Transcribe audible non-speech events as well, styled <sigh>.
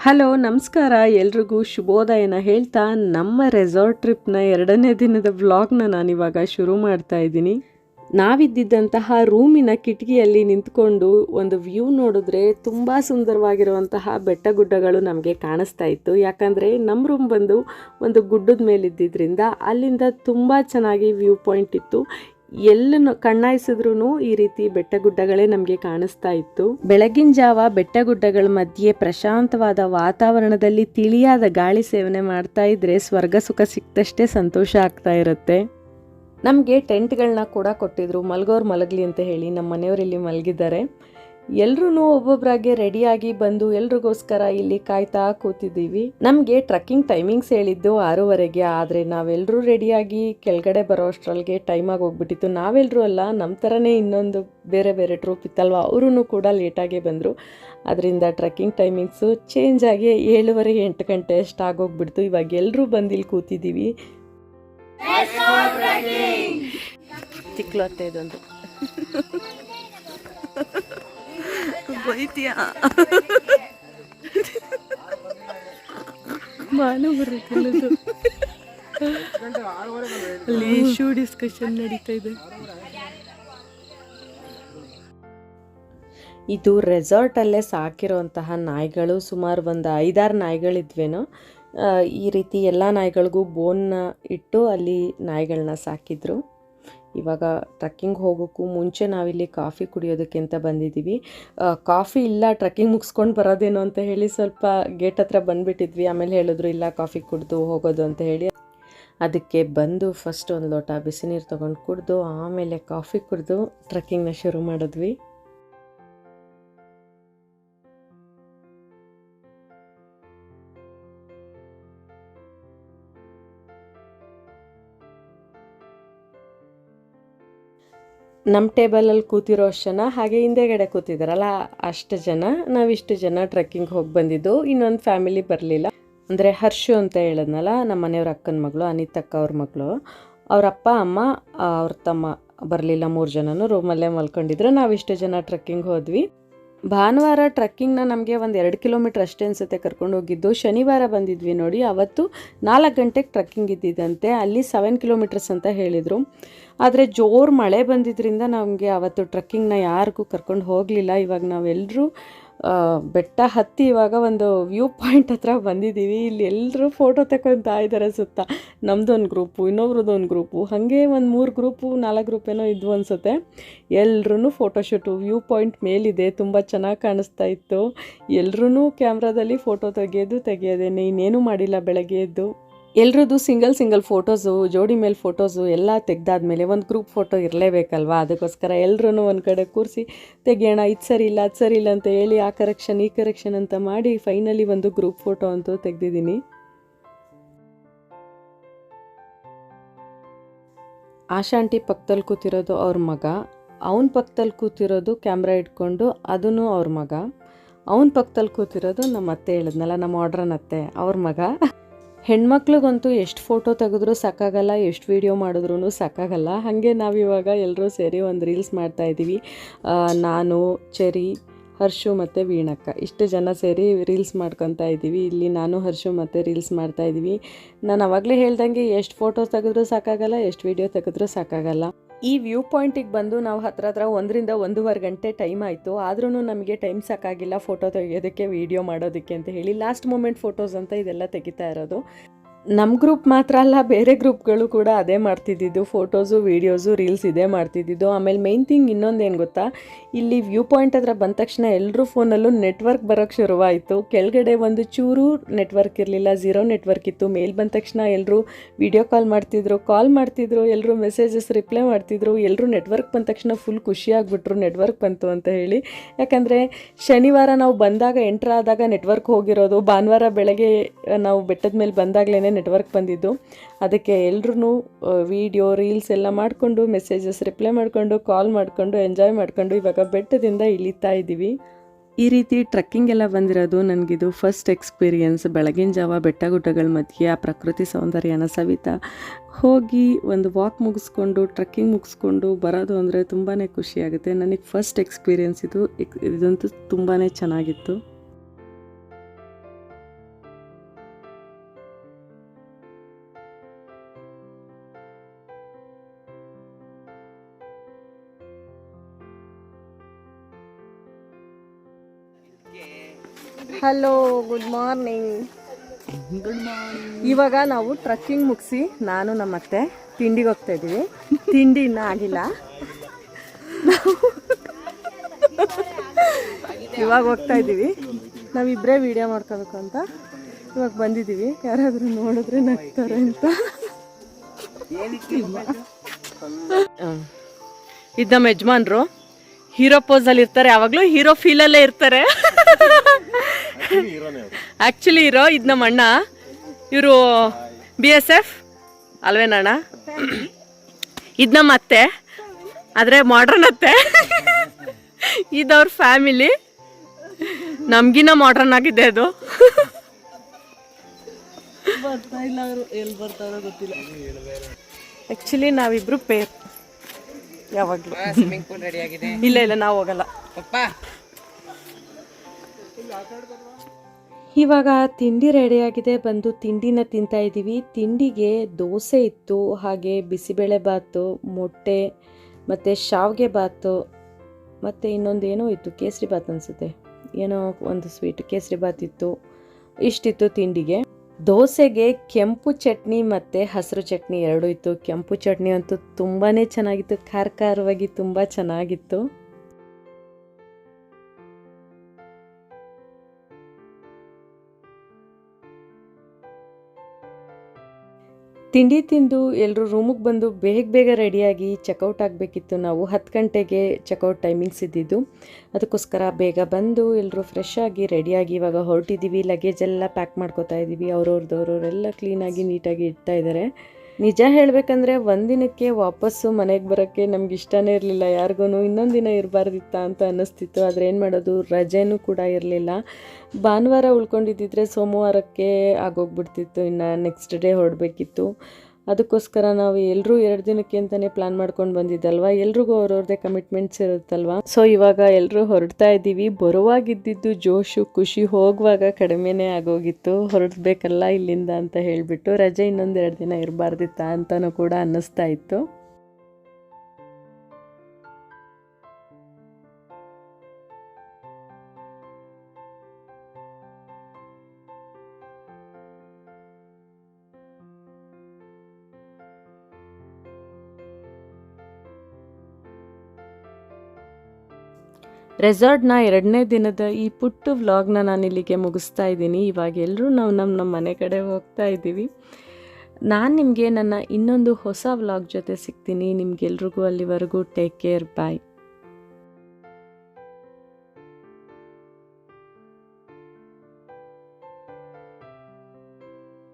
Hello, ನಮಸ್ಕಾರ. ಎಲ್ರಿಗೂ ಶುಭೋದಯನ ಹೇಳ್ತಾ ನಮ್ಮ ರೆಸಾರ್ಟ್ ಟ್ರಿಪ್ನ ಎರಡನೇ ದಿನದ ವ್ಲಾಗ್ನ ನಾನಿವಾಗ ಶುರು ಮಾಡ್ತಾ ಇದ್ದೀನಿ. ನಾವಿದ್ದಂತಹ ರೂಮಿನ ಕಿಟಕಿಯಲ್ಲಿ ನಿಂತ್ಕೊಂಡು ಒಂದು ವ್ಯೂ ನೋಡಿದ್ರೆ ತುಂಬ ಸುಂದರವಾಗಿರುವಂತಹ ಬೆಟ್ಟ ಗುಡ್ಡಗಳು ನಮಗೆ ಕಾಣಿಸ್ತಾ ಇತ್ತು. ಯಾಕಂದರೆ ನಮ್ಮ ರೂಮ್ ಬಂದು ಒಂದು ಗುಡ್ಡದ ಮೇಲಿದ್ದಿದ್ದರಿಂದ ಅಲ್ಲಿಂದ ತುಂಬ ಚೆನ್ನಾಗಿ ವ್ಯೂ ಪಾಯಿಂಟ್ ಇತ್ತು. ಎಲ್ಲನ್ನು ಕಣ್ಣಾಯಿಸಿದ್ರು ಈ ರೀತಿ ಬೆಟ್ಟ ಗುಡ್ಡಗಳೇ ನಮಗೆ ಕಾಣಿಸ್ತಾ ಇತ್ತು. ಬೆಳಗಿನ ಜಾವ ಬೆಟ್ಟ ಗುಡ್ಡಗಳ ಮಧ್ಯೆ ಪ್ರಶಾಂತವಾದ ವಾತಾವರಣದಲ್ಲಿ ತಿಳಿಯಾದ ಗಾಳಿ ಸೇವನೆ ಮಾಡ್ತಾ ಇದ್ರೆ ಸ್ವರ್ಗ ಸುಖ ಸಿಕ್ತಷ್ಟೇ ಸಂತೋಷ ಆಗ್ತಾ ಇರುತ್ತೆ. ನಮಗೆ ಟೆಂಟ್ಗಳನ್ನ ಕೂಡ ಕೊಟ್ಟಿದ್ರು, ಮಲಗೋರು ಮಲಗಲಿ ಅಂತ ಹೇಳಿ ನಮ್ಮ ಮನೆಯವರು ಇಲ್ಲಿ ಮಲಗಿದ್ದಾರೆ. ಎಲ್ರೂ ಒಬ್ಬೊಬ್ಬರಾಗೆ ರೆಡಿಯಾಗಿ ಬಂದು ಎಲ್ರಿಗೋಸ್ಕರ ಇಲ್ಲಿ ಕಾಯ್ತಾ ಕೂತಿದ್ದೀವಿ. ನಮಗೆ ಟ್ರಕ್ಕಿಂಗ್ ಟೈಮಿಂಗ್ಸ್ ಹೇಳಿದ್ದು ಆರೂವರೆಗೆ ಆದರೆ ನಾವೆಲ್ಲರೂ ರೆಡಿಯಾಗಿ ಕೆಳಗಡೆ ಬರೋ ಅಷ್ಟರೊಳಗೆ ಟೈಮಾಗಿ ಹೋಗ್ಬಿಟ್ಟಿತ್ತು. ನಾವೆಲ್ಲರೂ ಅಲ್ಲ ನಮ್ಮ ಥರನೇ ಇನ್ನೊಂದು ಬೇರೆ ಬೇರೆ ಟ್ರೂಪ್ ಇತ್ತಲ್ವ ಅವರೂ ಕೂಡ ಲೇಟಾಗೇ ಬಂದರು. ಅದರಿಂದ ಟ್ರಕ್ಕಿಂಗ್ ಟೈಮಿಂಗ್ಸು ಚೇಂಜ್ ಆಗಿ ಏಳುವರೆ ಎಂಟು ಗಂಟೆ ಅಷ್ಟು ಆಗೋಗ್ಬಿಡ್ತು ಇವಾಗ ಎಲ್ಲರೂ ಬಂದು ಇಲ್ಲಿ ಕೂತಿದ್ದೀವಿ ಚಿಕ್ಕಲು ಅತ್ತೆ ಇದೊಂದು. <laughs> ಬೈತೀಯ ಮಾನು ಬರುತ್ತಿಲ್ಲದು ಅಲ್ಲಿ ಶೂ ಡಿಸ್ಕಷನ್ ನಡೀತಾ ಇದೆ. ಇದು ರೆಸಾರ್ಟಲ್ಲೇ ಸಾಕಿರೋಂತಹ ನಾಯಿಗಳು ಸುಮಾರು ಒಂದು ಐದಾರು ನಾಯಿಗಳಿದ್ವೇನೋ ಈ ರೀತಿ ಎಲ್ಲ ನಾಯಿಗಳಿಗೂ ಬೋನ್ನ ಇಟ್ಟು ಅಲ್ಲಿ ನಾಯಿಗಳನ್ನ ಸಾಕಿದ್ರು. ಇವಾಗ ಟ್ರಕ್ಕಿಂಗ್ ಹೋಗೋಕ್ಕೂ ಮುಂಚೆ ನಾವಿಲ್ಲಿ ಕಾಫಿ ಕುಡಿಯೋದಕ್ಕೆ ಅಂತ ಬಂದಿದ್ದೀವಿ. ಕಾಫಿ ಇಲ್ಲ, ಟ್ರಕ್ಕಿಂಗ್ ಮುಗಿಸ್ಕೊಂಡು ಬರೋದೇನೋ ಅಂತ ಹೇಳಿ ಸ್ವಲ್ಪ ಗೇಟ್ ಹತ್ರ ಬಂದುಬಿಟ್ಟಿದ್ವಿ. ಆಮೇಲೆ ಹೇಳಿದ್ರು, ಇಲ್ಲ, ಕಾಫಿ ಕುಡಿದು ಹೋಗೋದು ಅಂತ ಹೇಳಿ. ಅದಕ್ಕೆ ಬಂದು ಫಸ್ಟ್ ಒಂದು ಲೋಟ ಬಿಸಿ ನೀರು ತೊಗೊಂಡು ಕುಡಿದು, ಆಮೇಲೆ ಕಾಫಿ ಕುಡಿದು ಟ್ರಕ್ಕಿಂಗ್ನ ಶುರು ಮಾಡಿದ್ವಿ. ನಮ್ಮ ಟೇಬಲಲ್ಲಿ ಕೂತಿರೋ ಅಷ್ಟು ಜನ ಹಾಗೆ ಹಿಂದೆಗಡೆ ಕೂತಿದ್ದಾರಲ್ಲ ಅಷ್ಟು ಜನ ನಾವಿಷ್ಟು ಜನ ಟ್ರೆಕ್ಕಿಂಗ್ ಹೋಗಿ ಬಂದಿದ್ದು, ಇನ್ನೊಂದು ಫ್ಯಾಮಿಲಿ ಬರಲಿಲ್ಲ. ಅಂದರೆ ಹರ್ಷು ಅಂತ ಹೇಳಿದ್ನಲ್ಲ ನಮ್ಮ ಮನೆಯವ್ರ ಅಕ್ಕನ ಮಗಳು, ಅನಿತಕ್ಕ ಅವ್ರ ಮಗಳು. ಅವ್ರ ಅಪ್ಪ, ಅಮ್ಮ, ಅವ್ರ ತಮ್ಮ ಬರಲಿಲ್ಲ ಮೂರು ಜನನು ರೂಮಲ್ಲೇ ಮಲ್ಕೊಂಡಿದ್ರು. ನಾವಿಷ್ಟು ಜನ ಟ್ರೆಕ್ಕಿಂಗ್ ಹೋದ್ವಿ. ಭಾನುವಾರ ಟ್ರಕ್ಕಿಂಗ್ನ ನಮಗೆ ಒಂದು ಎರಡು ಕಿಲೋಮೀಟ್ರ್ ಅಷ್ಟೇ ಅನಿಸುತ್ತೆ ಕರ್ಕೊಂಡು ಹೋಗಿದ್ದು. ಶನಿವಾರ ಬಂದಿದ್ವಿ ನೋಡಿ, ಅವತ್ತು ನಾಲ್ಕು ಗಂಟೆಗೆ ಟ್ರಕ್ಕಿಂಗ್ ಇದ್ದಿದ್ದಂತೆ, ಅಲ್ಲಿ ಸೆವೆನ್ ಕಿಲೋಮೀಟರ್ಸ್ ಅಂತ ಹೇಳಿದರು. ಆದರೆ ಜೋರು ಮಳೆ ಬಂದಿದ್ದರಿಂದ ನಮಗೆ ಅವತ್ತು ಟ್ರಕ್ಕಿಂಗ್ನ ಯಾರಿಗೂ ಕರ್ಕೊಂಡು ಹೋಗಲಿಲ್ಲ. ಇವಾಗ ನಾವೆಲ್ಲರೂ ಬೆಟ್ಟ ಹತ್ತಿ ಇವಾಗ ಒಂದು ವ್ಯೂ ಪಾಯಿಂಟ್ ಹತ್ರ ಬಂದಿದ್ದೀವಿ. ಇಲ್ಲಿ ಎಲ್ಲರೂ ಫೋಟೋ ತಗೊಳ್ತಾ ಇದ್ದಾರೆ ಸುತ್ತ. ನಮ್ಮದೊಂದು ಗ್ರೂಪು ಇನ್ನೊಬ್ರದ್ದೊಂದು ಗ್ರೂಪು ಹಾಗೆ ಒಂದು ಮೂರು ಗ್ರೂಪು ನಾಲ್ಕು ಗ್ರೂಪ್ ಏನೋ ಇದ್ವು ಅನಿಸುತ್ತೆ. ಎಲ್ಲರೂ ಫೋಟೋಶೂಟು ವ್ಯೂ ಪಾಯಿಂಟ್ ಮೇಲಿದೆ. ತುಂಬ ಚೆನ್ನಾಗಿ ಕಾಣಿಸ್ತಾ ಇತ್ತು. ಎಲ್ಲರೂ ಕ್ಯಾಮ್ರಾದಲ್ಲಿ ಫೋಟೋ ತೆಗೆಯೋದು ತೆಗೆಯೋದೇನೆ ಇನ್ನೇನು ಮಾಡಿಲ್ಲ ಬೆಳಗ್ಗೆ ಎದ್ದು. ಎಲ್ರದ್ದು ಸಿಂಗಲ್ ಸಿಂಗಲ್ ಫೋಟೋಸು ಜೋಡಿ ಮೇಲೆ ಫೋಟೋಸು ಎಲ್ಲ ತೆಗ್ದಾದ್ಮೇಲೆ ಒಂದು ಗ್ರೂಪ್ ಫೋಟೋ ಇರಲೇಬೇಕಲ್ವಾ? ಅದಕ್ಕೋಸ್ಕರ ಎಲ್ಲರೂ ಒಂದು ಕಡೆ ಕೂರಿಸಿ, ತೆಗಿಯೋಣ, ಇದು ಸರಿ ಇಲ್ಲ, ಅದು ಸರಿ ಇಲ್ಲ ಅಂತ ಹೇಳಿ ಆ ಕರೆಕ್ಷನ್ ಈ ಕರೆಕ್ಷನ್ ಅಂತ ಮಾಡಿ ಫೈನಲಿ ಒಂದು ಗ್ರೂಪ್ ಫೋಟೋ ಅಂತೂ ತೆಗ್ದಿದ್ದೀನಿ. ಆಶಾಂಟಿ ಪಕ್ಕದಲ್ಲಿ ಕೂತಿರೋದು ಅವ್ರ ಮಗ. ಅವನ ಪಕ್ಕದಲ್ಲಿ ಕೂತಿರೋದು ಕ್ಯಾಮ್ರಾ ಇಟ್ಕೊಂಡು ಅದೂ ಅವ್ರ ಮಗ. ಅವನ ಪಕ್ಕದಲ್ಲಿ ಕೂತಿರೋದು ನಮ್ಮ ಅತ್ತೆ ಹೇಳಿದ್ನಲ್ಲ, ನಮ್ಮ ಆರ್ಡ್ರನ್ ಅತ್ತೆ ಅವ್ರ ಮಗ. ಹೆಣ್ಮಕ್ಳಿಗಂತೂ ಎಷ್ಟು ಫೋಟೋ ತೆಗೆದ್ರೂ ಸಾಕಾಗಲ್ಲ, ಎಷ್ಟು ವೀಡಿಯೋ ಮಾಡಿದ್ರೂ ಸಾಕಾಗಲ್ಲ. ಹಾಗೆ ನಾವಿವಾಗ ಎಲ್ಲರೂ ಸೇರಿ ಒಂದು ರೀಲ್ಸ್ ಮಾಡ್ತಾ ಇದ್ದೀವಿ. ನಾನು, ಚೆರಿ, ಹರ್ಷು ಮತ್ತು ವೀಣಕ್ಕ. ಇಷ್ಟು ಜನ ಸೇರಿ ರೀಲ್ಸ್ ಮಾಡ್ಕೊತಾ ಇದ್ದೀವಿ. ಇಲ್ಲಿ ನಾನು, ಹರ್ಷು ಮತ್ತು ರೀಲ್ಸ್ ಮಾಡ್ತಾ ಇದ್ದೀವಿ. ನಾನು ಅವಾಗಲೇ ಹೇಳ್ದಂಗೆ ಎಷ್ಟು ಫೋಟೋ ತೆಗೆದ್ರೂ ಸಾಕಾಗಲ್ಲ, ಎಷ್ಟು ವೀಡಿಯೋ ತೆಗೆದ್ರೂ ಸಾಕಾಗಲ್ಲ. ಈ ವ್ಯೂ ಪಾಯಿಂಟಿಗೆ ಬಂದು ನಾವು ಹತ್ರ ಹತ್ರ ಒಂದರಿಂದ ಒಂದೂವರೆ ಗಂಟೆ ಟೈಮ್ ಆಯಿತು. ಆದ್ರೂ ನಮಗೆ ಟೈಮ್ ಸಾಕಾಗಿಲ್ಲ ಫೋಟೋ ತೆಗೆಯೋದಕ್ಕೆ, ವೀಡಿಯೋ ಮಾಡೋದಕ್ಕೆ ಅಂತ ಹೇಳಿ ಲಾಸ್ಟ್ ಮೂಮೆಂಟ್ ಫೋಟೋಸ್ ಅಂತ ಇದೆಲ್ಲ ತೆಗಿತಾ ಇರೋದು. ನಮ್ಮ ಗ್ರೂಪ್ ಮಾತ್ರ ಅಲ್ಲ, ಬೇರೆ ಗ್ರೂಪ್ಗಳು ಕೂಡ ಅದೇ ಮಾಡ್ತಿದ್ದಿದ್ದು. ಫೋಟೋಸು, ವೀಡಿಯೋಸು, ರೀಲ್ಸ್ ಇದೇ ಮಾಡ್ತಿದ್ದಿದ್ದು. ಆಮೇಲೆ ಮೈನ್ ಥಿಂಗ್ ಇನ್ನೊಂದೇನು ಗೊತ್ತಾ? ಇಲ್ಲಿ ವ್ಯೂ ಪಾಯಿಂಟ್ ಹತ್ರ ಬಂದ ತಕ್ಷಣ ಎಲ್ಲರೂ ಫೋನಲ್ಲೂ ನೆಟ್ವರ್ಕ್ ಬರೋಕ್ಕೆ ಶುರುವಾಯಿತು. ಕೆಳಗಡೆ ಒಂದು ಚೂರು ನೆಟ್ವರ್ಕ್ ಇರಲಿಲ್ಲ, ಝೀರೋ ನೆಟ್ವರ್ಕ್ ಇತ್ತು. ಮೇಲ್ ಬಂದ ತಕ್ಷಣ ಎಲ್ಲರೂ ವಿಡಿಯೋ ಕಾಲ್ ಮಾಡ್ತಿದ್ರು ಕಾಲ್ ಮಾಡ್ತಿದ್ರು ಎಲ್ಲರೂ ಮೆಸೇಜಸ್ ರಿಪ್ಲೈ ಮಾಡ್ತಿದ್ರು. ಎಲ್ಲರೂ ನೆಟ್ವರ್ಕ್ ಬಂದ ತಕ್ಷಣ ಫುಲ್ ಖುಷಿಯಾಗ್ಬಿಟ್ರು ನೆಟ್ವರ್ಕ್ ಬಂತು ಅಂತ ಹೇಳಿ. ಯಾಕಂದರೆ ಶನಿವಾರ ನಾವು ಬಂದಾಗ, ಎಂಟ್ರ್ ಆದಾಗ ನೆಟ್ವರ್ಕ್ ಹೋಗಿರೋದು. ಭಾನುವಾರ ಬೆಳಗ್ಗೆ ನಾವು ಬೆಟ್ಟದ ಮೇಲೆ ಬಂದಾಗಲೇ ನೆಟ್ವರ್ಕ್ ಬಂದಿದ್ದು. ಅದಕ್ಕೆ ಎಲ್ರೂ ವಿಡಿಯೋ ರೀಲ್ಸ್ ಎಲ್ಲ ಮಾಡಿಕೊಂಡು ಮೆಸೇಜಸ್ ರಿಪ್ಲೈ ಮಾಡಿಕೊಂಡು ಕಾಲ್ ಮಾಡಿಕೊಂಡು ಎಂಜಾಯ್ ಮಾಡಿಕೊಂಡು ಇವಾಗ ಬೆಟ್ಟದಿಂದ ಇಳಿತಾ ಇದ್ದೀವಿ ಈ ರೀತಿ ಟ್ರಕ್ಕಿಂಗ್ ಎಲ್ಲ ಬಂದಿರೋದು ನನಗಿದು ಫಸ್ಟ್ ಎಕ್ಸ್ಪೀರಿಯನ್ಸ್ ಬೆಳಗಿನ ಜಾವ ಬೆಟ್ಟ ಗುಡ್ಡಗಳ ಮಧ್ಯೆ, ಆ ಪ್ರಕೃತಿ ಸೌಂದರ್ಯನ ಸವಿತಾ. ಹೋಗಿ ಒಂದು ವಾಕ್ ಮುಗಿಸ್ಕೊಂಡು ಟ್ರೆಕ್ಕಿಂಗ್ ಮುಗಿಸ್ಕೊಂಡು ಬರೋದು ಅಂದರೆ ತುಂಬಾ ಖುಷಿಯಾಗುತ್ತೆ ನನಗೆ ಫಸ್ಟ್ ಎಕ್ಸ್ಪೀರಿಯನ್ಸ್ ಇದು ಇದಂತೂ ತುಂಬಾ ಚೆನ್ನಾಗಿತ್ತು. Hello good morning good morning ಇವಾಗ ನಾವು ಟ್ರಕ್ಕಿಂಗ್ ಮುಗಿಸಿ ನಾನು ನಮ್ಮ ಅತ್ತೆ ತಿಂಡಿಗೆ ಹೋಗ್ತಾ ಇದ್ದೀವಿ ತಿಂಡಿ ಇನ್ನೂ ಆಗಿಲ್ಲ. ಇವಾಗ ಹೋಗ್ತಾ ಇದ್ದೀವಿ ನಾವಿಬ್ಬರೇ ವಿಡಿಯೋ ಮಾಡ್ಕೋಬೇಕು ಅಂತ. ಇವಾಗ ಬಂದಿದ್ದೀವಿ ಯಾರಾದರೂ ನೋಡಿದ್ರೆ ನಗ್ತಾರೆ ಅಂತ. ಇದ್ ನಮ್ಮ ಯಜಮಾನ್ರು ಹೀರೋ ಪೋಸಲ್ಲಿ ಇರ್ತಾರೆ. ಯಾವಾಗಲೂ ಹೀರೋ ಫೀಲಲ್ಲೇ ಇರ್ತಾರೆ. ಆ್ಯಕ್ಚುಲಿ ಹೀರೋ ಇದು ನಮ್ಮ ಅಣ್ಣ. ಇವರು ಬಿ ಎಸ್ ಎಫ್ ಅಲ್ವೇನಣ್ಣ ಇದು ನಮ್ಮ ಅತ್ತೆ. ಆದರೆ ಮಾಡ್ರನ್ ಅತ್ತೆ. ಇದವ್ರ ಫ್ಯಾಮಿಲಿ ನಮ್ಗಿನ್ನ ಮಾಡ್ರನ್ ಆಗಿದೆ ಅದು. ಆಕ್ಚುಲಿ ಅವರು. ಎಲ್ಲಿ ಬರ್ತಾರೋ ಗೊತ್ತಿಲ್ಲ. ಆ್ಯಕ್ಚುಲಿ ನಾವಿಬ್ರು ಪೇರ್ ಯಾವಾಗಲೂ. ಸ್ವಿಮ್ಮಿಂಗ್ ಪೂಲ್ ರೆಡಿ ಆಗಿದೆ. ಇಲ್ಲ ಇಲ್ಲ ನಾವು ಹೋಗಲ್ಲ. ಪಪ್ಪ. ಇವಾಗ ತಿಂಡಿ ರೆಡಿಯಾಗಿದೆ ಬಂದು ತಿಂಡಿನ ತಿಂತಾ ಇದ್ದೀವಿ. ತಿಂಡಿಗೆ ದೋಸೆ ಇತ್ತು ಹಾಗೆ ಬಿಸಿಬೇಳೆ ಬಾತು ಮೊಟ್ಟೆ ಮತ್ತು ಶಾವಿಗೆ ಬಾತು ಮತ್ತು ಇನ್ನೊಂದು ಏನೋ ಇತ್ತು ಕೇಸರಿ ಬಾತ್ ಅನಿಸುತ್ತೆ. ಏನೋ ಒಂದು ಸ್ವೀಟ್ ಕೇಸರಿ ಬಾತ್ ಇತ್ತು. ಇಷ್ಟಿತ್ತು ತಿಂಡಿಗೆ. ದೋಸೆಗೆ ಕೆಂಪು ಚಟ್ನಿ ಮತ್ತು ಹಸಿರು ಚಟ್ನಿ ಎರಡೂ ಇತ್ತು. ಕೆಂಪು ಚಟ್ನಿ ಅಂತೂ ತುಂಬಾ ಚೆನ್ನಾಗಿತ್ತು. ಖಾರ ಖಾರವಾಗಿ ತುಂಬ ಚೆನ್ನಾಗಿತ್ತು. ತಿಂಡಿ ತಿಂದು ಎಲ್ಲರೂ ರೂಮಿಗೆ ಬಂದು ಬೇಗ ಬೇಗ ರೆಡಿಯಾಗಿ ಚೆಕ್ಔಟ್ ಆಗಬೇಕಿತ್ತು. ನಾವು ಹತ್ತು ಗಂಟೆಗೆ ಚೆಕ್ಔಟ್ ಟೈಮಿಂಗ್ಸ್ ಇದ್ದಿದ್ದು ಅದಕ್ಕೋಸ್ಕರ ಬೇಗ ಬಂದು ಎಲ್ಲರೂ ಫ್ರೆಶ್ ಆಗಿ ರೆಡಿಯಾಗಿ ಇವಾಗ ಹೊರಟಿದ್ದೀವಿ ಲಗೇಜ್ ಎಲ್ಲ ಪ್ಯಾಕ್ ಮಾಡ್ಕೋತಾ ಇದ್ದೀವಿ ಅವ್ರವ್ರದವ್ರವರೆಲ್ಲ ಕ್ಲೀನಾಗಿ ನೀಟಾಗಿ ಇಡ್ತಾ ಇದ್ದಾರೆ ನಿಜ ಹೇಳಬೇಕಂದ್ರೆ ಒಂದಿನಕ್ಕೆ ವಾಪಸ್ಸು ಮನೆಗೆ ಬರೋಕ್ಕೆ ನಮ್ಗೆ ಇಷ್ಟನೇ ಇರಲಿಲ್ಲ. ಯಾರಿಗೂ ಇನ್ನೊಂದು ದಿನ ಇರಬಾರ್ದಿತ್ತ ಅಂತ ಅನ್ನಿಸ್ತಿತ್ತು. ಆದರೆ ಏನು ಮಾಡೋದು? ರಜೆನೂ ಕೂಡ ಇರಲಿಲ್ಲ. ಭಾನುವಾರ ಉಳ್ಕೊಂಡಿದ್ದಿದ್ರೆ ಸೋಮವಾರಕ್ಕೆ ಆಗೋಗ್ಬಿಡ್ತಿತ್ತು. ಇನ್ನು ನೆಕ್ಸ್ಟ್ ಡೇ ಹೊರಡಬೇಕಿತ್ತು. ಅದಕ್ಕೋಸ್ಕರ ನಾವು ಎಲ್ಲರೂ ಎರಡು ದಿನಕ್ಕೆ ಅಂತಲೇ ಪ್ಲಾನ್ ಮಾಡ್ಕೊಂಡು ಬಂದಿದ್ದಲ್ವ? ಎಲ್ರಿಗೂ ಅವ್ರವ್ರದೇ ಕಮಿಟ್ಮೆಂಟ್ಸ್ ಇರುತ್ತಲ್ವಾ? ಸೊ ಇವಾಗ ಎಲ್ಲರೂ ಹೊರಡ್ತಾ ಇದ್ದೀವಿ. ಬರುವಾಗಿದ್ದಿದ್ದು ಜೋಶು, ಖುಷಿ ಹೋಗುವಾಗ ಕಡಿಮೆನೇ ಆಗೋಗಿತ್ತು. ಹೊರಡ್ಬೇಕಲ್ಲ ಇಲ್ಲಿಂದ ಅಂತ ಹೇಳಿಬಿಟ್ಟು ರಜೆ ಇನ್ನೊಂದು ಎರಡು ದಿನ ಇರಬಾರ್ದಿತ್ತ ಅಂತಲೂ ಕೂಡ ಅನ್ನಿಸ್ತಾ ಇತ್ತು. ರೆಸಾರ್ಟ್ನ ಎರಡನೇ ದಿನದ ಈ ಪುಟ್ಟು ವ್ಲಾಗ್ನ ನಾನು ಇಲ್ಲಿಗೆ ಮುಗಿಸ್ತಾ ಇದ್ದೀನಿ. ಇವಾಗ ಎಲ್ಲರೂ ನಾವು ನಮ್ಮ ನಮ್ಮ ಮನೆ ಕಡೆ ಹೋಗ್ತಾ ಇದ್ದೀವಿ. ನಾನು ನಿಮಗೆ ನನ್ನ ಇನ್ನೊಂದು ಹೊಸ ವ್ಲಾಗ್ ಜೊತೆ ಸಿಗ್ತೀನಿ. ನಿಮಗೆಲ್ರಿಗೂ ಅಲ್ಲಿವರೆಗೂ ಟೇಕ್ ಕೇರ್ ಬಾಯ್